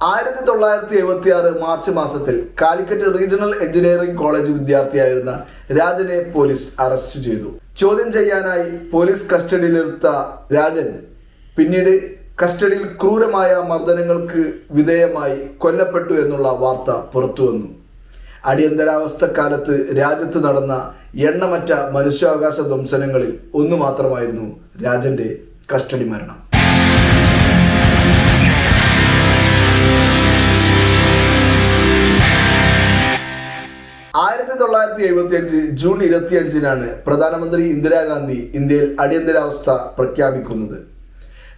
ആയിരത്തി തൊള്ളായിരത്തി എഴുപത്തി ആറ് മാർച്ച് മാസത്തിൽ കാലിക്കറ്റ് റീജിയണൽ എഞ്ചിനീയറിംഗ് കോളേജ് വിദ്യാർത്ഥിയായിരുന്ന രാജനെ പോലീസ് അറസ്റ്റ് ചെയ്തു. ചോദ്യം ചെയ്യാനായി പോലീസ് കസ്റ്റഡിയിലെടുത്ത രാജൻ പിന്നീട് കസ്റ്റഡിയിൽ ക്രൂരമായ മർദ്ദനങ്ങൾക്ക് വിധേയമായി കൊല്ലപ്പെട്ടു എന്നുള്ള വാർത്ത പുറത്തുവന്നു അടിയന്തരാവസ്ഥ കാലത്ത് രാജ്യത്ത് നടന്ന എണ്ണമറ്റ മനുഷ്യാവകാശ ധ്വംസനങ്ങളിൽ ഒന്നു മാത്രമായിരുന്നു രാജന്റെ കസ്റ്റഡി മരണം. ആയിരത്തി തൊള്ളായിരത്തി എഴുപത്തി അഞ്ച് ജൂൺ ഇരുപത്തി അഞ്ചിനാണ് പ്രധാനമന്ത്രി ഇന്ദിരാഗാന്ധി ഇന്ത്യയിൽ അടിയന്തരാവസ്ഥ പ്രഖ്യാപിക്കുന്നത്.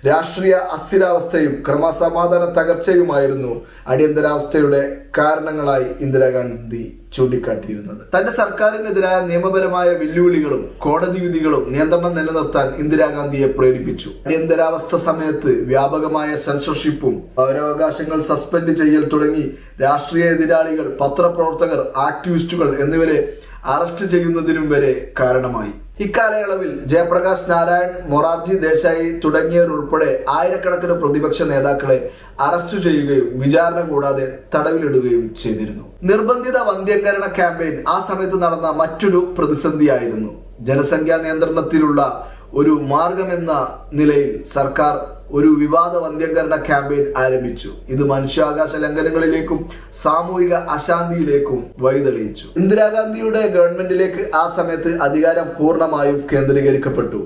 രാഷ്ട്രീയ അസ്ഥിരാവസ്ഥയും ക്രമസമാധാന തകർച്ചയുമായിരുന്നു അടിയന്തരാവസ്ഥയുടെ കാരണങ്ങളായി ഇന്ദിരാഗാന്ധി ചൂണ്ടിക്കാട്ടിയിരുന്നത്. തന്റെ സർക്കാരിനെതിരായ നിയമപരമായ വെല്ലുവിളികളും കോടതി വിധികളും നിയന്ത്രണം നിലനിർത്താൻ ഇന്ദിരാഗാന്ധിയെ പ്രേരിപ്പിച്ചു. അടിയന്തരാവസ്ഥ സമയത്ത് വ്യാപകമായ സെൻസർഷിപ്പും പൗരാവകാശങ്ങൾ സസ്പെൻഡ് ചെയ്യൽ തുടങ്ങി രാഷ്ട്രീയ എതിരാളികൾ പത്രപ്രവർത്തകർ ആക്ടിവിസ്റ്റുകൾ എന്നിവരെ അറസ്റ്റ് ചെയ്യുന്നതിനും വരെ കാരണമായി. ഇക്കാലയളവിൽ ജയപ്രകാശ് നാരായൺ മൊറാർജി ദേശായി തുടങ്ങിയവരുൾപ്പെടെ ആയിരക്കണക്കിന് പ്രതിപക്ഷ നേതാക്കളെ അറസ്റ്റ് ചെയ്യുകയും വിചാരണ കൂടാതെ തടവിലിടുകയും ചെയ്തിരുന്നു. നിർബന്ധിത വന്ധ്യംകരണ ക്യാമ്പയിൻ ആ സമയത്ത് നടന്ന മറ്റൊരു പ്രതിസന്ധിയായിരുന്നു. ജനസംഖ്യാ നിയന്ത്രണത്തിലുള്ള ഒരു മാർഗമെന്ന നിലയിൽ സർക്കാർ ഒരു വിവാദ വന്ധ്യകരണ ക്യാമ്പയിൻ ആരംഭിച്ചു. ഇത് മനുഷ്യാകാശ ലംഘനങ്ങളിലേക്കും സാമൂഹിക അശാന്തിയിലേക്കും വഴിതെളിയിച്ചു. ഇന്ദിരാഗാന്ധിയുടെ ഗവൺമെന്റിലേക്ക് ആ സമയത്ത് അധികാരം പൂർണമായും കേന്ദ്രീകരിക്കപ്പെട്ടു.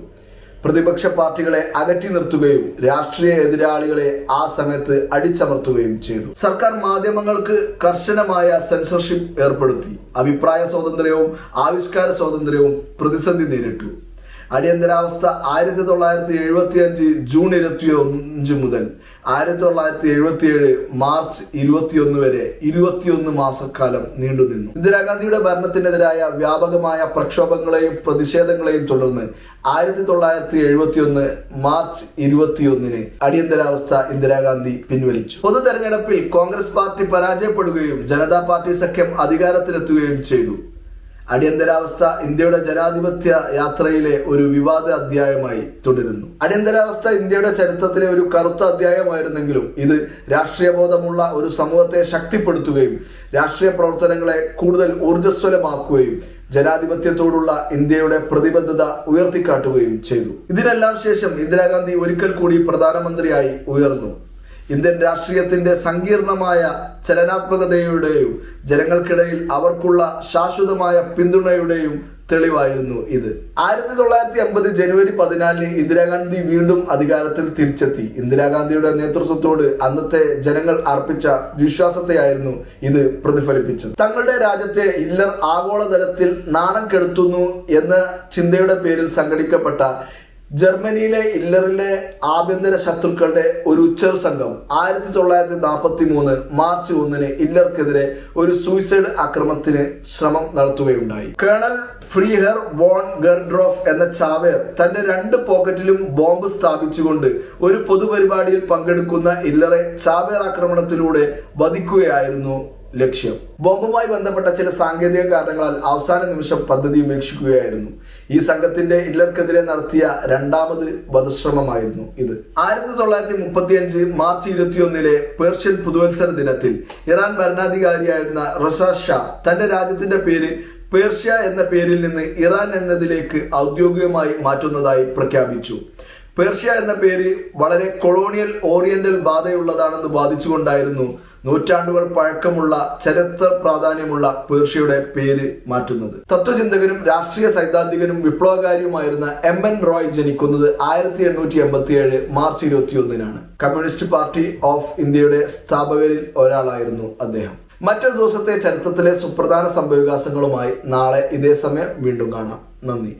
പ്രതിപക്ഷ പാർട്ടികളെ അകറ്റി നിർത്തുകയും രാഷ്ട്രീയ എതിരാളികളെ ആ സമയത്ത് അടിച്ചമർത്തുകയും ചെയ്തു. സർക്കാർ മാധ്യമങ്ങൾക്ക് കർശനമായ സെൻസർഷിപ്പ് ഏർപ്പെടുത്തി. അഭിപ്രായ സ്വാതന്ത്ര്യവും ആവിഷ്കാര സ്വാതന്ത്ര്യവും പ്രതിസന്ധി നേരിട്ടു. അടിയന്തരാവസ്ഥ ആയിരത്തി തൊള്ളായിരത്തി എഴുപത്തി അഞ്ച് ജൂൺ ഇരുപത്തി അഞ്ച് മുതൽ ആയിരത്തി തൊള്ളായിരത്തി എഴുപത്തി ഏഴ് മാർച്ച് ഇരുപത്തിയൊന്ന് വരെ ഇരുപത്തിയൊന്ന് മാസക്കാലം നീണ്ടുനിന്നു ഇന്ദിരാഗാന്ധിയുടെ ഭരണത്തിനെതിരായ വ്യാപകമായ പ്രക്ഷോഭങ്ങളെയും പ്രതിഷേധങ്ങളെയും തുടർന്ന് ആയിരത്തി തൊള്ളായിരത്തി എഴുപത്തി ഒന്ന് മാർച്ച് ഇരുപത്തിയൊന്നിന് അടിയന്തരാവസ്ഥ ഇന്ദിരാഗാന്ധി പിൻവലിച്ചു. പൊതു തെരഞ്ഞെടുപ്പിൽ കോൺഗ്രസ് പാർട്ടി പരാജയപ്പെടുകയും ജനതാ പാർട്ടി സഖ്യം അധികാരത്തിലെത്തുകയും ചെയ്തു. അടിയന്തരാവസ്ഥ ഇന്ത്യയുടെ ജനാധിപത്യ യാത്രയിലെ ഒരു വിവാദ അധ്യായമായി തുടരുന്നു. അടിയന്തരാവസ്ഥ ഇന്ത്യയുടെ ചരിത്രത്തിലെ ഒരു കറുത്ത അധ്യായമായിരുന്നെങ്കിലും ഇത് രാഷ്ട്രീയബോധമുള്ള ഒരു സമൂഹത്തെ ശക്തിപ്പെടുത്തുകയും രാഷ്ട്രീയ പ്രവർത്തനങ്ങളെ കൂടുതൽ ഊർജസ്വലമാക്കുകയും ജനാധിപത്യത്തോടുള്ള ഇന്ത്യയുടെ പ്രതിബദ്ധത ഉയർത്തിക്കാട്ടുകയും ചെയ്തു. ഇതിനെല്ലാം ശേഷം ഇന്ദിരാഗാന്ധി ഒരിക്കൽ കൂടി പ്രധാനമന്ത്രിയായി ഉയർന്നു. ഇന്ത്യൻ രാഷ്ട്രീയത്തിന്റെ സങ്കീർണമായ ചലനാത്മകതയുടെയും ജനങ്ങൾക്കിടയിൽ അവർക്കുള്ള ശാശ്വതമായ പിന്തുണയുടെയും തെളിവായിരുന്നു ഇത്. ആയിരത്തി തൊള്ളായിരത്തി അമ്പത് ജനുവരി പതിനാലിന് ഇന്ദിരാഗാന്ധി വീണ്ടും അധികാരത്തിൽ തിരിച്ചെത്തി. ഇന്ദിരാഗാന്ധിയുടെ നേതൃത്വത്തോട് അന്നത്തെ ജനങ്ങൾ അർപ്പിച്ച വിശ്വാസത്തെയായിരുന്നു ഇത് പ്രതിഫലിപ്പിച്ചത്. തങ്ങളുടെ രാജ്യത്തെ ഇല്ലർ ആഗോളതലത്തിൽ നാണം കെടുത്തുന്നു എന്ന ചിന്തയുടെ പേരിൽ സംഘടിക്കപ്പെട്ട ജർമ്മനിയിലെ ഇല്ലറിലെ ആഭ്യന്തര ശത്രുക്കളുടെ ഒരു ഉച്ചർ സംഘം ആയിരത്തി തൊള്ളായിരത്തി നാൽപ്പത്തി മൂന്ന് മാർച്ച് ഒന്നിന് ഇല്ലർക്കെതിരെ ഒരു സൂയിസൈഡ് ആക്രമണത്തിന് ശ്രമം നടത്തുകയുണ്ടായി. കേണൽ ഫ്രീഹർ വോൺ ഗർഡ്രോഫ് എന്ന ചാവേർ തന്റെ രണ്ട് പോക്കറ്റിലും ബോംബ് സ്ഥാപിച്ചുകൊണ്ട് ഒരു പൊതുപരിപാടിയിൽ പങ്കെടുക്കുന്ന ഇല്ലറെ ചാവേർ ആക്രമണത്തിലൂടെ വധിക്കുകയായിരുന്നു ലക്ഷ്യം. ബോംബുമായി ബന്ധപ്പെട്ട ചില സാങ്കേതിക കാരണങ്ങളാൽ അവസാന നിമിഷം പദ്ധതി ഉപേക്ഷിക്കുകയായിരുന്നു. ഈ സംഘത്തിന്റെ ഇല്ലർക്കെതിരെ നടത്തിയ രണ്ടാമത് വധശ്രമമായിരുന്നു ഇത്. ആയിരത്തി തൊള്ളായിരത്തി മുപ്പത്തി അഞ്ച് മാർച്ച് ഇരുപത്തിയൊന്നിലെ പേർഷ്യൻ പുതുവത്സര ദിനത്തിൽ ഇറാൻ ഭരണാധികാരിയായിരുന്ന റസാ ഷാ തന്റെ രാജ്യത്തിന്റെ പേര് പേർഷ്യ എന്ന പേരിൽ നിന്ന് ഇറാൻ എന്നതിലേക്ക് ഔദ്യോഗികമായി മാറ്റുന്നതായി പ്രഖ്യാപിച്ചു. പേർഷ്യ എന്ന പേര് വളരെ കൊളോണിയൽ ഓറിയന്റൽ ബാധയുള്ളതാണെന്ന് വാദിച്ചുകൊണ്ടായിരുന്നു നൂറ്റാണ്ടുകൾ പഴക്കമുള്ള ചരിത്ര പ്രാധാന്യമുള്ള പേർഷ്യയുടെ പേര് മാറ്റുന്നത്. തത്വചിന്തകനും രാഷ്ട്രീയ സൈദ്ധാന്തികനും വിപ്ലവകാരിയുമായിരുന്ന എം എൻ റോയ് ജനിക്കുന്നത് ആയിരത്തി എണ്ണൂറ്റി എൺപത്തി ഏഴ് മാർച്ച് ഇരുപത്തി ഒന്നിനാണ് കമ്മ്യൂണിസ്റ്റ് പാർട്ടി ഓഫ് ഇന്ത്യയുടെ സ്ഥാപകരിൽ ഒരാളായിരുന്നു അദ്ദേഹം. മറ്റൊരു ദിവസത്തെ ചരിത്രത്തിലെ സുപ്രധാന സംഭവവികാസങ്ങളുമായി നാളെ ഇതേ സമയം വീണ്ടും കാണാം. നന്ദി.